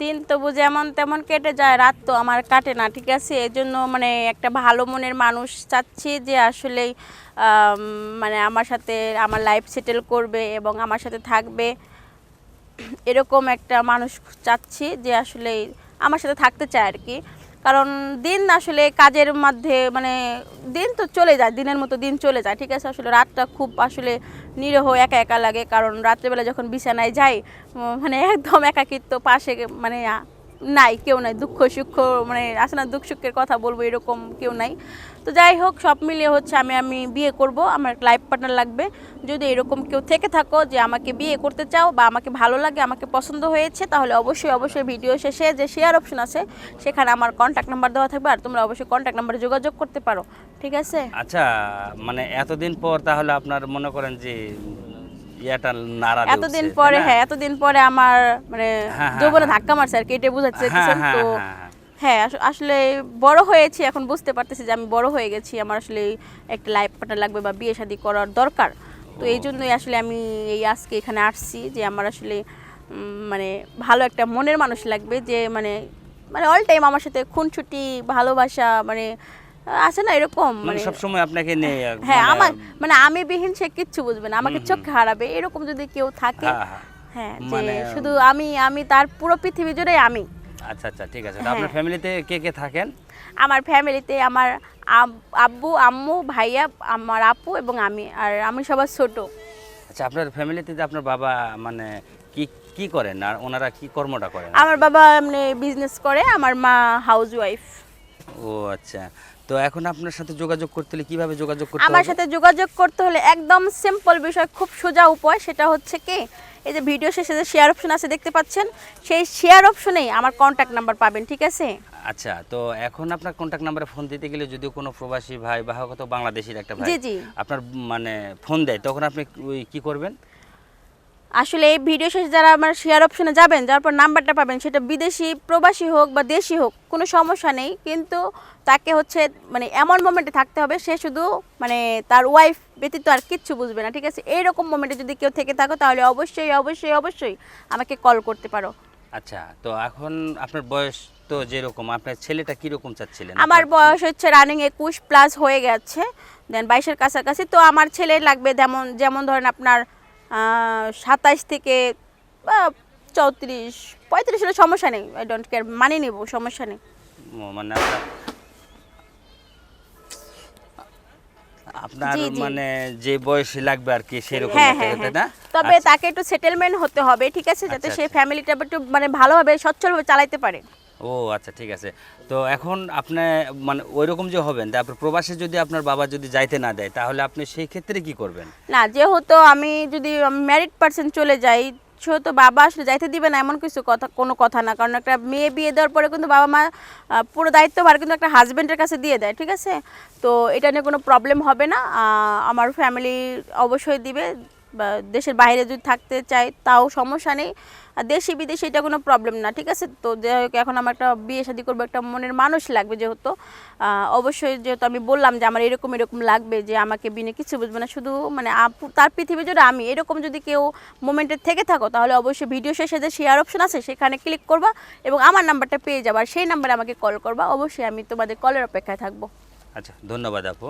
দিন তবু যেমন তেমন কেটে যায়, রাত তো আমার কাটে না, ঠিক আছে? এজন্য জন্য মানে একটা ভালো মনের মানুষ চাচ্ছি যে আসলে মানে আমার সাথে আমার লাইফ সেটেল করবে এবং আমার সাথে থাকবে। এরকম একটা মানুষ চাচ্ছি যে আসলে আমার সাথে থাকতে চায় আর কি। কারণ দিন আসলে কাজের মধ্যে মানে দিন তো চলে যায়, দিনের মতো দিন চলে যায়, ঠিক আছে? আসলে রাতটা খুব আসলে নিরহ, একা একা লাগে, কারণ রাত্রেবেলা যখন বিছানায় যাই মানে একদম একাকিত্ব পাশে মানে নাই, কেউ নাই। দুঃখ সুখ মানে আসে না, দুঃখ সুখের কথা বলব এরকম কেউ নাই। তো যাই হোক, সব মিলিয়ে হচ্ছে আমি আমি বিয়ে করব, আমার লাইফ পার্টনার লাগবে। যদি এরকম কেউ থেকে থাকো যে আমাকে বিয়ে করতে চাও বা আমাকে ভালো লাগে, আমাকে পছন্দ হয়েছে, তাহলে অবশ্যই অবশ্যই ভিডিও শেষে যে শেয়ার অপশন আছে, সেখানে আমার কন্ট্যাক্ট নাম্বার দেওয়া থাকবে আর তোমরা অবশ্যই কন্ট্যাক্ট নাম্বারে যোগাযোগ করতে পারো। ঠিক আছে? আচ্ছা মানে এতদিন পর তাহলে আপনার মনে করেন যে ইয়াটা নাড়া এতদিন পরে হ্যাঁ এতদিন পরে আমার মানে হ্যাঁ, হ্যাঁ, যৌবনে হ্যাঁ। ধাক্কা মারছে আর কি এটা বোঝাচ্ছে চাইছেন তো হ্যাঁ, আস- আসলে বড় হয়েছি এখন বুঝতে পারতেছি যে আমি বড় হয়ে গেছি আমার আসলে একটা লাইফ পার্টনার লাগবে বা বিয়ে শাদী করার দরকার। তো এই জন্যই আসলে আমি এই আজকে এখানে আসছি যে আমার আসলে মানে ভালো একটা মনের মানুষ লাগবে যে মানে মানে অল টাইম আমার সাথে খুনছুটি ভালোবাসা মানে আছে না এরকম মানে মানে সবসময় আপনাকে নিয়ে হ্যাঁ মানে- আমার মানে আমি বিহীন সে কিচ্ছু বুঝবে না আমাকে চোখে হারাবে এরকম যদি কেউ থাকে হ্যাঁ, হ্যাঁ। হ্যাঁ যে মানে- শুধু আমি আমি তার পুরো পৃথিবী জুড়ে আমি। আচ্ছা আচ্ছা ঠিক আছে। আপনার ফ্যামিলিতে কে কে থাকেন? আমার ফ্যামিলিতে আমার আব্বু আম্মু ভাইয়া আমার আপু এবং আমি আর আমি সবার ছোট। আচ্ছা আপনার ফ্যামিলিতে যে আপনার বাবা মানে কি কি করেন? আর ওনারা কি কর্মটা করেন? আমার বাবা মানে বিজনেস করে আমার মা হাউস ওয়াইফ ও আচ্ছা। তো এখন আপনার সাথে যোগাযোগ করতে হলে কীভাবে যোগাযোগ করতে আমার সাথে যোগাযোগ করতে হলে একদম সিম্পল বিষয় খুব সোজা উপায় সেটা হচ্ছে কি এই যে ভিডিও শেষে যে শেয়ার অপশন আছে দেখতে পাচ্ছেন সেই শেয়ার অপশনেই আমার কন্ট্যাক্ট নাম্বার পাবেন ঠিক আছে? আচ্ছা তো এখন আপনার কন্ট্যাক্ট নাম্বারে ফোন দিতে গেলে যদি কোনো প্রবাসী ভাই বা কত বাংলাদেশের একটা ভাই। আপনার মানে ফোন দেয় তখন আপনি ওই কি করবেন? আসলে এই ভিডিও শেষে যারা আমার শেয়ার অপশনে যাবেন যার পর নাম্বারটা পাবেন সেটা বিদেশি প্রবাসী হোক বা দেশি হোক কোনো সমস্যা নেই। কিন্তু তাকে হচ্ছে মানে এমন মোমেন্টে থাকতে হবে সে শুধু মানে তার ওয়াইফ ব্যতীত আর কিচ্ছু বুঝবে না ঠিক আছে? এইরকম মোমেন্টে যদি কেউ থেকে থাকো তাহলে অবশ্যই অবশ্যই অবশ্যই আমাকে কল করতে পারো। আচ্ছা তো এখন আপনার বয়স তো যেরকম আপনার ছেলেটা কীরকম চাচ্ছিলেন? আমার বয়স হচ্ছে রানিং একুশ প্লাস হয়ে গেছে দেন বাইশের কাছাকাছি তো আমার ছেলে লাগবে যেমন যেমন ধরেন আপনার সাতাইশ থেকে বা চৌত্রিশ পঁয়ত্রিশ হলে সমস্যা নেই আই ডোন্ট কেয়ার মানিয়ে নেব সমস্যা নেই। মানে আপনার। মানে যে বয়স লাগবে আর কি সেরকম হ্যাঁ হ্যাঁ হ্যাঁ। না? তবে আচ্ছা, তাকে একটু সেটেলমেন্ট হতে হবে ঠিক আছে? যাতে আচ্ছা, সে আচ্ছা। ফ্যামিলিটা একটু মানে ভালোভাবে সচ্ছলভাবে চালাইতে পারে। ও আচ্ছা ঠিক আছে। তো এখন আপনি মানে ওইরকম যে হবেন, তারপর প্রবাসে যদি আপনার বাবা যদি যাইতে না দেয়, তাহলে আপনি সেই ক্ষেত্রে কি করবেন? না, যেহেতু আমি যদি ম্যারিড পার্সন চলে যাই, সেহেতু বাবা আসলে যাইতে দিবে না, এমন কিছু কথা, কোনো কথা না। কারণ একটা মেয়ে বিয়ে দেওয়ার পরে কিন্তু বাবা মা পুরো দায়িত্বভার কিন্তু একটা হাজব্যান্ডের কাছে দিয়ে দেয়, ঠিক আছে? তো এটা নিয়ে কোনো প্রবলেম হবে না। আমার ফ্যামিলি অবশ্যই দিবে। দেশের বাইরে যদি থাকতে চাই তাও সমস্যা নেই। আর দেশি বিদেশি এটা কোনো প্রবলেম না, ঠিক আছে? তো এখন আমার একটা বিয়ে শাদী করব, একটা মনের মানুষ লাগবে যেহেতু। অবশ্যই যেহেতু আমি বললাম যে আমার এরকম এরকম লাগবে যে আমাকে বিনে কিছু বুঝবে না, শুধু মানে তার পৃথিবী জুড়ে আমি এরকম যদি কেউ মোমেন্টে থেকে থাকো, তাহলে অবশ্যই ভিডিও শেষে যে শেয়ার অপশন আছে, সেখানে ক্লিক করবা এবং আমার নাম্বারটা পেয়ে যাবা। আর সেই নাম্বারে আমাকে কল করবা। অবশ্যই আমি তোমাদের কলের অপেক্ষায় থাকব। আচ্ছা ধন্যবাদ আপু।